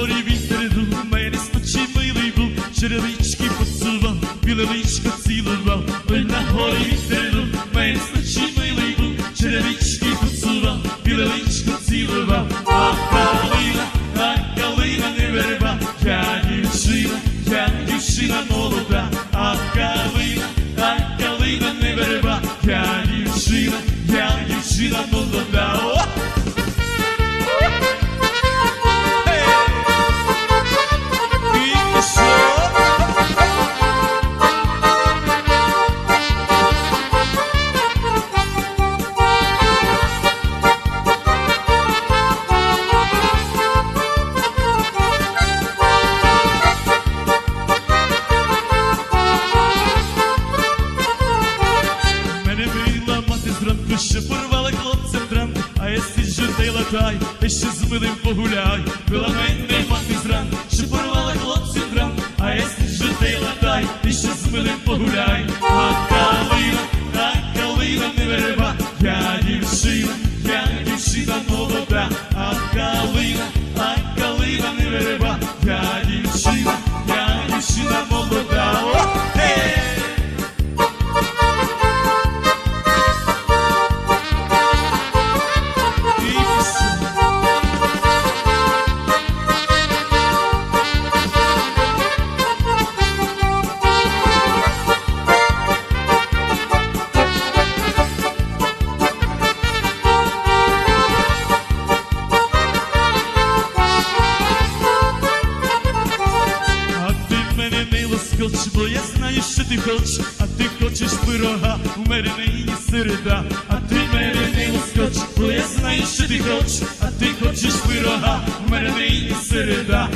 морі вітерну, мене спочивили був, черевички посував, білевичка цілував, на горі вітерну. А я та латай, та ще з милим погуляй. Пила мене мати зранку, що порвала хлопці дранку, а я сиджу та латай, та ще з милим погуляй. А калина, та калина не верба, я дівчина, я дівчина молода, а калина, лоскоч, бо я знаю, що ти хочеш, а ти хочеш пирога, у мене нині середа, а ти мене не лоскоч, бо я знаю, що ти хочеш, а ти хочеш пирога, у мене середа,